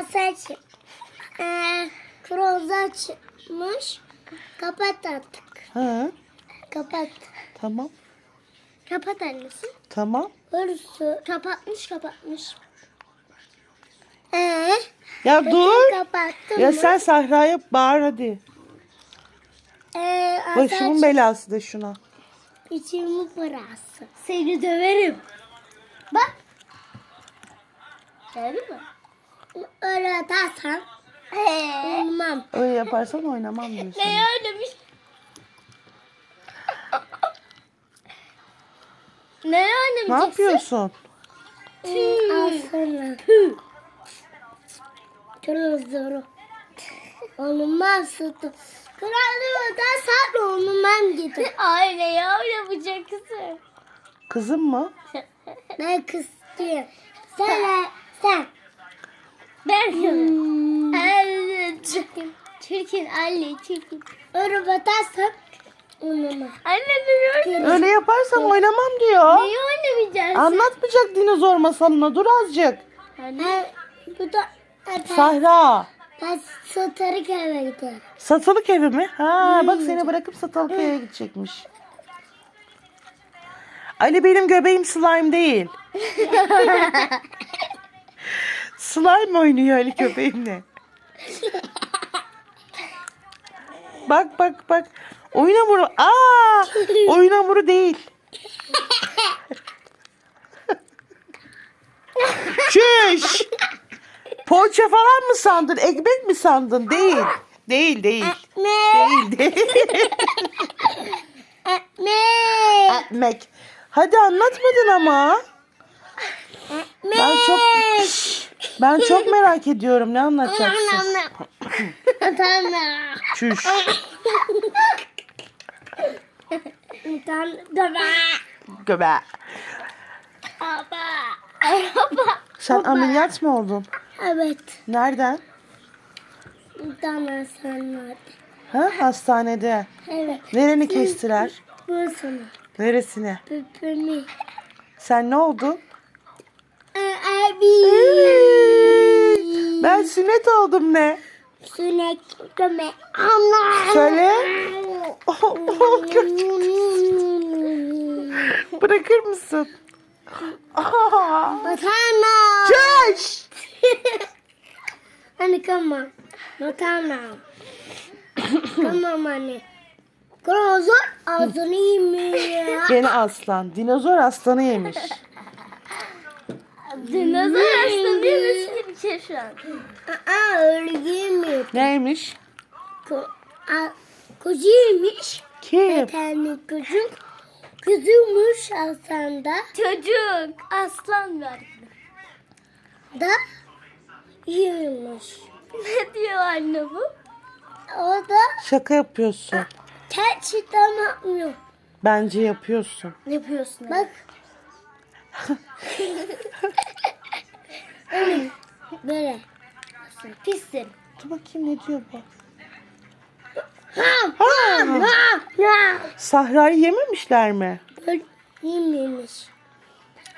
Asaç. Ee, Kroza çıkmış. Kapat artık. Ha, Kapat. tamam. Kapat annesi. Tamam. Hırsı. Kapatmış kapatmış. Ee, Ya dur. kapattım Ya mı? sen Sahra'ya bağır hadi. Ee, Başımın Asaç belası de şuna. içimin parası. Seni döverim. Bak. Gördün mü? Öyle atarsan olmam. Öyle yaparsan oynamam diyorsun. Ne oynamış? ne Ne oynamayacaksın? yapıyorsun? Aslında. Kırmızı. Olmaz sütü. Krallığı da sarı olmam gibi. Ay ne oynamayacaksın? Kızım mı? Ben kız diyorum. Sen sen. Ben hmm. Evet. Çirkin. Çirkin anne çirkin. Öyle batarsan olmam. Anne ne Öyle yaparsam oynamam diyor. Neyi oynamayacaksın? Anlatmayacak dinozor masalını. Dur azıcık. Anne. Bu da Sahra. ben satarık eve giderim. Satılık evi mi? Ha bak seni bırakıp satılık eve gidecekmiş. Ali benim göbeğim slime değil. slime oynuyor Ali göbeğimle. Bak bak bak. Oyun hamuru. Aa! Oyun hamuru değil. Çüş! Poğaça falan mı sandın? Ekmek mi sandın? Değil. Değil değil. Ne? Değil değil. Ekmek. Hadi anlatmadın ama. Ben çok ben çok merak ediyorum ne anlatacaksın. Tamam. Çüş. Tamam. Göbe. Baba. Baba. Sen ameliyat mı oldun? Evet. Nereden? Tamam sen. Ha hastanede. Evet. Nereni kestiler? Bu sana. Neresine? Püpümü. Sen ne oldun? Abi. Ben sünnet oldum ne? Sünek göme. Allah. Söyle. Oh, oh. Bırakır mısın? Batana. Hani come on. Batana. on anne. Krozor ağzını yemiyor. Gene aslan. Dinozor aslanı yemiş. Dinozor aslında bir şey şu an. Aa öyle yemiyor. Neymiş? Ko a- Kocaymış. Kim? tane çocuk. Kızıymış aslında. Çocuk. Aslan var. Da yiyormuş. Ne diyor anne bu? O da Şaka yapıyorsun. gerçekten yapmıyor. Bence yapıyorsun. Ne yapıyorsun? Bak. Öyle. Böyle. Pissin. Dur bakayım ne diyor bu. Ha, ha, ha, ha. Sahra'yı yememişler mi? Böyle yememiş.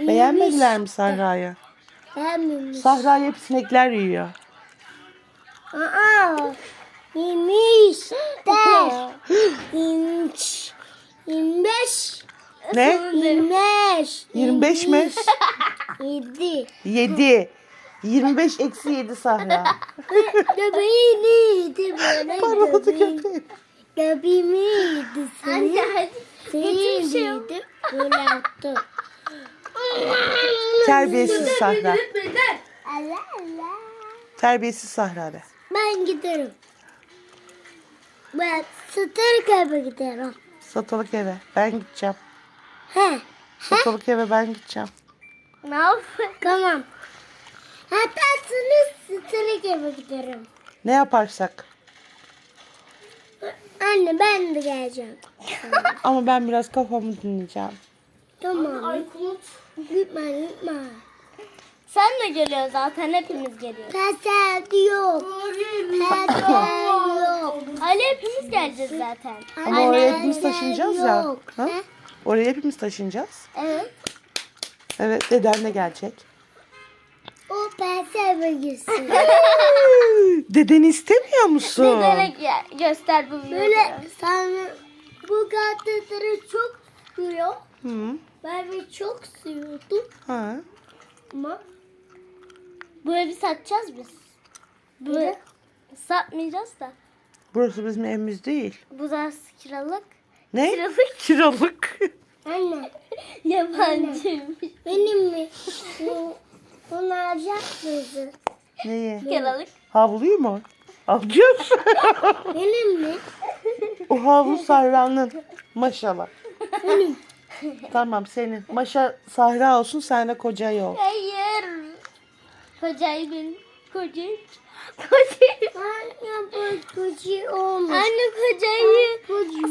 Beğenmediler mi Sahra'yı? Beğenmemiş. Sahra'yı hep sinekler yiyor. Aa, yemiş. Der. Yemiş. Yirmi Ne? Yirmi 25 mi? Yedi. 7. 25 eksi 7 Sahra. Göbeğini yedi böyle. Parladı göbeği- köpeğim. Göbeğimi yedi seni. Anne hadi. şey Seni yedi. Böyle yaptı. Terbiyesiz Sahra. Allah Allah. Terbiyesiz Sahra de. Ben giderim. Ben Stark eve giderim. Satılık eve. Ben gideceğim. He. Satılık eve ben gideceğim. Ne yapayım? Tamam. Hatta sınıf eve giderim. Ne yaparsak. Anne ben de geleceğim. Ama ben biraz kafamı dinleyeceğim. Tamam. Gitme gitme. Sen de geliyor zaten hepimiz geliyoruz. Teselli yok. Teselli yok. Ali hepimiz geleceğiz zaten. Ama oraya hepimiz taşınacağız ya. Ha? Oraya hepimiz taşınacağız. Evet. Evet deden de gelecek. O ben sevgisi. Dedeni istemiyor musun? Dedene gö- göster bu videoyu. Böyle sana bu gazeteleri çok seviyor. Hı. Ben de çok seviyordum Ha. ama bu evi satacağız biz. Bu satmayacağız da. Burası bizim evimiz değil. Bu da kiralık. Ne? Kiralık. Kiralık. Anne. Yabancıymış. Benim mi? Bunu alacak mısın? Neye? Kiralık. Havluyu mu? Alacağız. Benim mi? o havlu Sahra'nın. Maşallah. tamam senin. Maşa Sahra olsun sen de kocayı ol. Hayır. Kocayı benim. Kocayı. Kocayı. Anne kocayı olmuş. Anne kocayı.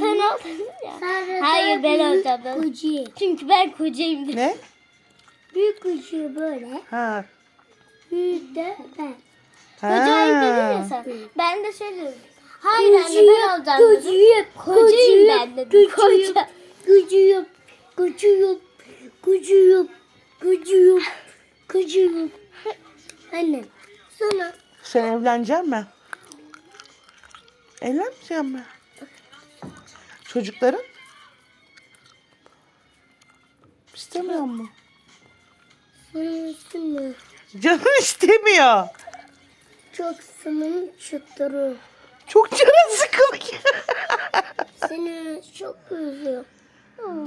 Sen aldın ya. Hayır ben alacağım. Kocayı. Çünkü ben kocayım. Ne? Büyük kocayı böyle. Ha. Büyük de ben. ha. Kocayı dedin ya sen. Ben de şey dedim. Hayır anne ben alacağım dedim. Kocayıp, Kocayım ben dedim. Koca. kocayıp, kocayıp, kocayıp, kocayıp, kocayıp. Anne, sonra Sen evlenecek mi? Evlenmeyecek mi? Çocukların? İstemiyor mu? Mı? Canın istemiyor. Çok sınırın çıtırı. Çok canın sıkılıyor. Seni çok üzüyor. Hmm,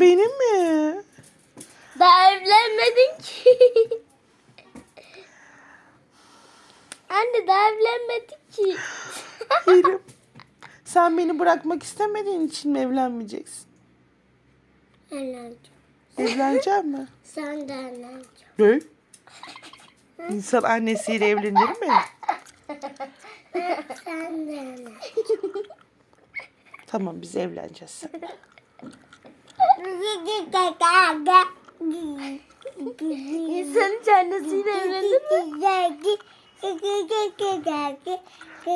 benim mi? Daha evlenmedin ki. Anne daha evlenmedik ki. Yerim. Sen beni bırakmak istemediğin için mi evlenmeyeceksin? Evleneceğim. Evlenecek mi? Sen de evleneceksin. Ne? İnsan annesiyle evlenir mi? Sen de evleneceksin. Tamam biz evleneceğiz. İnsan hiç annesiyle evlenir mi?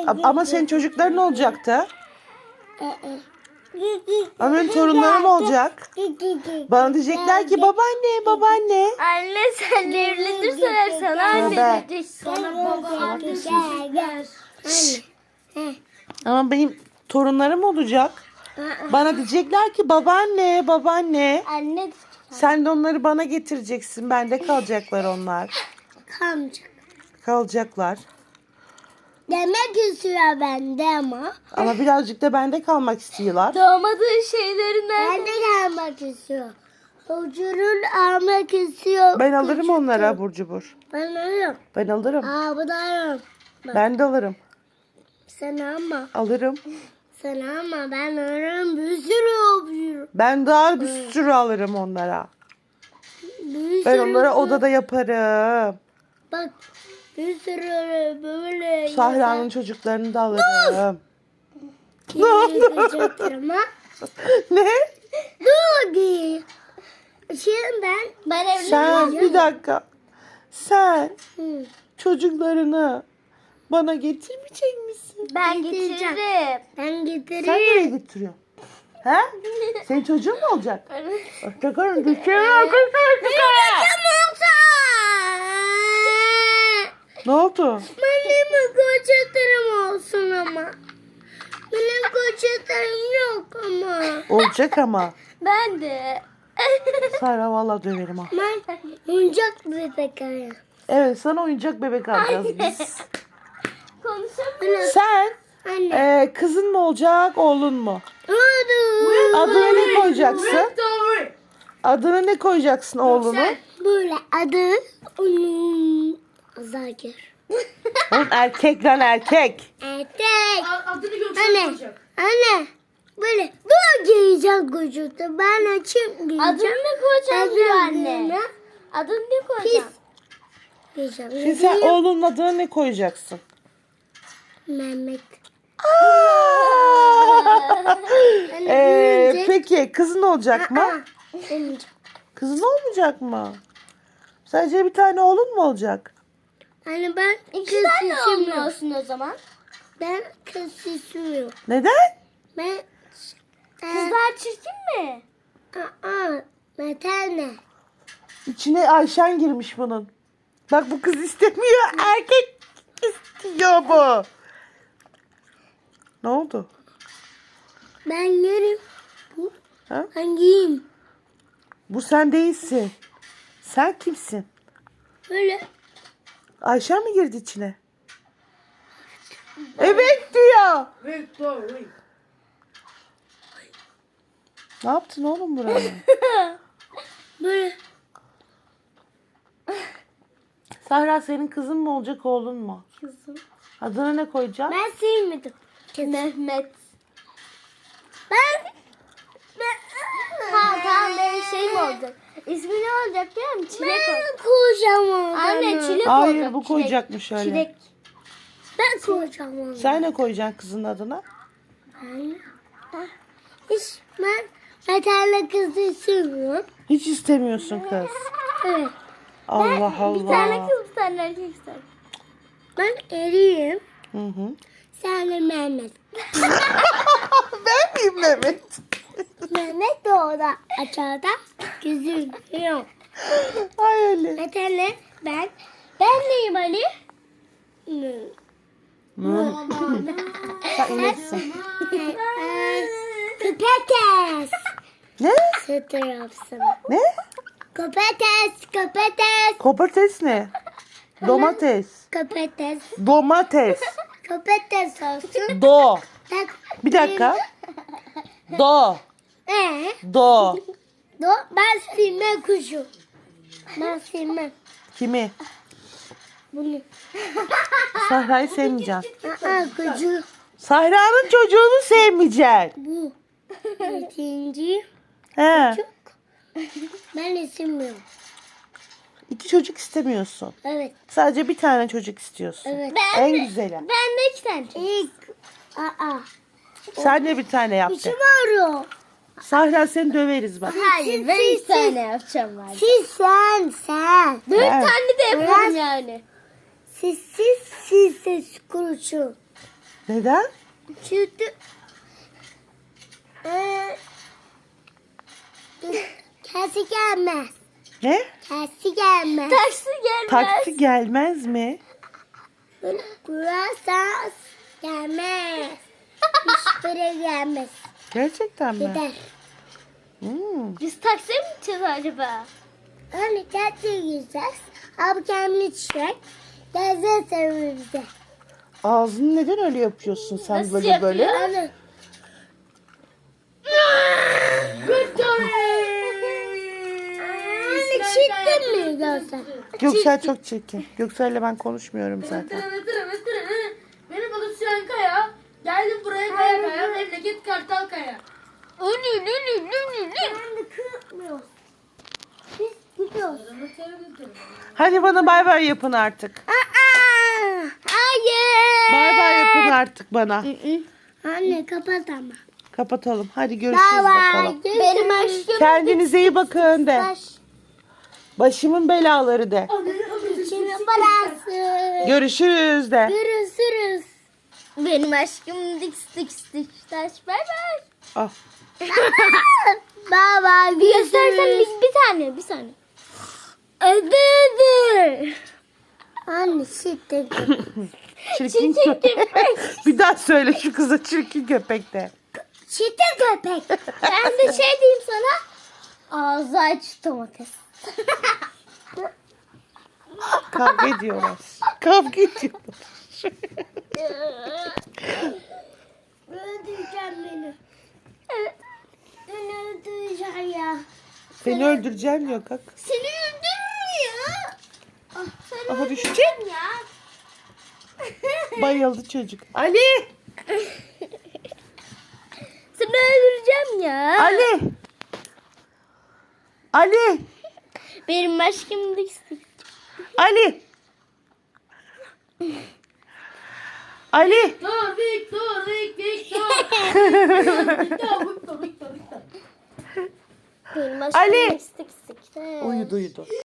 Ama- Ama senin çocukların olacaktı. Benim torunlarım olacak. Bana diyecekler ki babaanne babaanne. Anne senle evlenirseler sana anne diyecek. Sana baba diyecek. Ama benim torunlarım olacak. Bana diyecekler ki babaanne babaanne. Anne Sen de onları bana getireceksin. Bende kalacaklar onlar. Kalmayacak. Kalacaklar. Demek istiyor bende ama. Ama birazcık da bende kalmak istiyorlar. doğmadığı şeylerinden. Ben de gelmek istiyor. Ucurun almak istiyor. Ben alırım onlara abur cubur. Ben alırım. Ben alırım. Aa bu da alırım. Ben de alırım. Sen alma. Alırım. Sen alma. Ben alırım. Bir sürü alıyorum. Ben daha bir sürü alırım onlara. Bir Ben sürü onlara odada yaparım. Bak. Bir sürü böyle. Sahra'nın çocuklarını da alırım. Ne oldu? ne? Dur ki. Şimdi ben. Ben evleneceğim. Sen bir dakika. Sen Hı. çocuklarını bana getirmeyecek misin? Ben Getireceğim. getiririm. Ben Sen getireyim. nereye getiriyorsun? He? Senin çocuğun mu olacak? Bakalım düşelim arkadaşlar. Ne oldu? Benim koçeterim olsun ama. Benim koçeterim yok ama. Olacak ama. Ben de. Sahra valla döverim ha. Ben oyuncak bebek arıyorum. Evet sana oyuncak bebek alacağız biz. Konuşamıyorum. Sen Anne. e, kızın mı olacak oğlun mu? Hadi. Adını ne koyacaksın? Adını ne koyacaksın oğlunun? Böyle adı onun Zakir. Oğlum erkek lan erkek. Erkek. Adını Anne. Anne. Böyle bu giyeceğim kocuğu. Ben açayım giyeceğim. Adını ne koyacağım diyor anne. Adını ne Pis. koyacağım? Giyeceğim. Şimdi sen oğlunun adını ne koyacaksın? Mehmet. Ee, büyüyecek. peki kızın olacak mı? Kızın olmayacak mı? Sadece bir tane oğlun mu olacak? Anne ben İki kız tane olmuyorsun o zaman. Ben kız istemiyorum. Neden? Ben Kızlar çirkin mi? Aa, metal ne? İçine Ayşen girmiş bunun. Bak bu kız istemiyor. Erkek istiyor bu. Ne oldu? Ben yerim. Ha? Ben giyeyim. Bu sen değilsin. Sen kimsin? Böyle. Ayşen mi girdi içine? Evet diyor. Ne yaptın oğlum buraya? Böyle. Sahra senin kızın mı olacak oğlun mu? Kızım. Adını ne koyacaksın? Ben sevmedim. Mehmet. Ben. Benim şeyim olacak. İsmi ne olacak biliyor musun? Çilek. Ben koyacağım onu. Anne çilek Hayır olacak. bu çilek. koyacakmış öyle. Çilek. Ben koyacağım onu. Sen ne koyacaksın kızın adına? Hiç ben metalli kızı sevmiyorum. Hiç istemiyorsun kız. Evet. Allah Allah. Bir tane kız bir tane erkek ister. Ben eriyim. Hı hı. Sen de Mehmet. ben miyim Mehmet? Mehmet de orada aşağıda gözüküyor. Ay öyle. Metalli ben. Ben neyim Ali? Sen ineksin. Köpetes. Ne? Sütü yapsın. Ne? Köpetes, köpetes, Kopates ne? Domates. köpetes, Domates. köpetes olsun. Do. Bir dakika. Do. Ee, Do. do, ben silmem kuşu. Ben silmem. Kimi? Bunu. Sahra'yı sevmeyeceksin. Aa, kuşu. Sahra'nın çocuğunu sevmeyeceksin. Bu. İkinci. He. Ben de silmiyorum. İki çocuk istemiyorsun. Evet, Sadece bir tane çocuk istiyorsun. evet. Ben En de, güzeli. Ben de iki tane. İlk. Aa, Sen de bir tane yap de. içim ağrıyor. Sahra seni döveriz bak. Hayır ben Siz- iki tane yapacağım var. Siz sen, sen. Dört Evet. tane de yaparım yani. Siz, siz, siz, siz kuşu. Neden? Çünkü eee Kesi gelmez. Ne? Kesi gelmez. Taksi gelmez. Taksi gelmez mi? Burası gelmez. Hiçbiri gelmez. Gerçekten mi? Gider. Hmm. Biz taksiye mi gideceğiz acaba? Hani kesi gideceğiz. Abi kendini çek. Gezeceğiz evimize. Ağzını neden öyle yapıyorsun sen Nasıl böyle yapıyor? böyle? Hani Anne çittin mi görsen? Göksel çok çirkin. Güksel'le ben konuşmuyorum zaten. Benim adım Sinan Kaya. Geldim buraya Kaya Kaya. Memleket Kartal Kaya. Ünü nünü nünü nü. Ben de kırmıyoruz. Biz gidiyoruz. Hadi bana bay bay yapın artık. Aa, Hayır. Bay bay yapın artık bana. Anne kapat ama. Kapatalım. Hadi görüşürüz bakalım. Benim aşkım. Kendinize iyi bakın de. Başımın belaları de. Görüşürüz de. Görüşürüz. Benim aşkım dik dik dik taş bay bay. Ah. Baba Bir göstersen bir, bir tane bir tane. Ödüdü. Anne çittin. Çirkin köpek. bir daha söyle şu kıza çirkin köpek de. Çittin köpek. Ben de şey diyeyim sana. Ağzı aç domates. Kavga ediyorlar. Kavga ediyorlar. Öldüreceğim beni. Beni öldüreceksin ya. Seni öldüreceğim diyor kalk. Seni öldürmüyor. Ah, seni Aha düşecek. öldüreceğim ya. Bayıldı çocuk. Ali! Seni öldüreceğim ya. Ali! Ali! Benim aşkım dik dik. Ali! Ali! Victor, Victor, Victor. Ali! Uyudu uyudu.